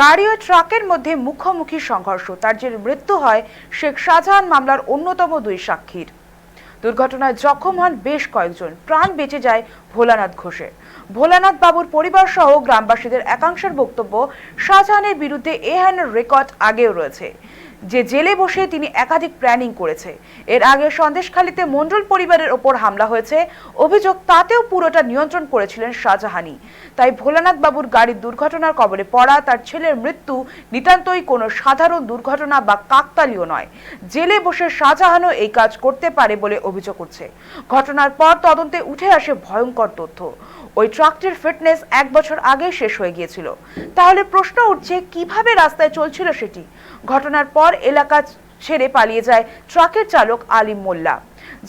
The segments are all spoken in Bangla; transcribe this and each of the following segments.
গাড়ি ও ট্রাকের মধ্যে মুখোমুখি সংঘর্ষ। তার যে মৃত্যু হয় শেখ শাহজাহান মামলার অন্যতম দুই সাক্ষীর। দুর্ঘটনায় জখম হন বেশ কয়েকজন। প্রাণ বেঁচে যায় ভোলানাথ ঘোষের। ভোলানাথ বাবুর পরিবার সহ গ্রামবাসীদের একাংশের বক্তব্য শাহজাহানের বিরুদ্ধে এ ধরনের রেকর্ড আগেও রয়েছে। যে জেলে বসে তিনি একাধিক প্ল্যানিং করেছে। এর আগে সন্দেশখালীতে মণ্ডল পরিবারের ওপর হামলা হয়েছে। অভিযোগ তাতেও পুরোটা নিয়ন্ত্রণ করেছিলেন শাহজাহানি তাই ভোলানাথ বাবুর গাড়ির দুর্ঘটনার কবলে পড়া তার ছেলের মৃত্যু নিতান্তই কোনো সাধারণ দুর্ঘটনা বা কাকতালীয় নয়। জেলে বসে শাহজাহানও এই কাজ করতে পারে বলে অভিযোগ উঠছে। ঘটনার পর তদন্তে উঠে আসে ভয়ঙ্কর তথ্য। ওই ট্রাকটির ফিটনেস এক বছর আগে শেষ হয়ে গিয়েছিল। তাহলে প্রশ্ন উঠছে, কীভাবে রাস্তায় চলছিল সেটি? ঘটনার পর এলাকা ছেড়ে পালিয়ে যায় ট্রাকের চালক আলিম মোল্লা।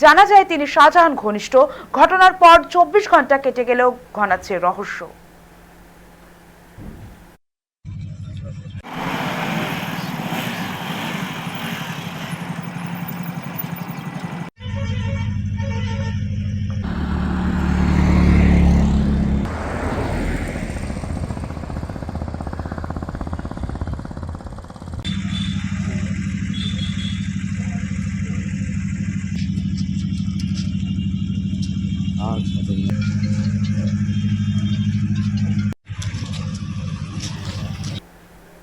জানা যায় তিনি শাহজাহান ঘনিষ্ঠ। ঘটনার পর চব্বিশ ঘণ্টা কেটে গেলেও ঘনাচ্ছে রহস্য। আর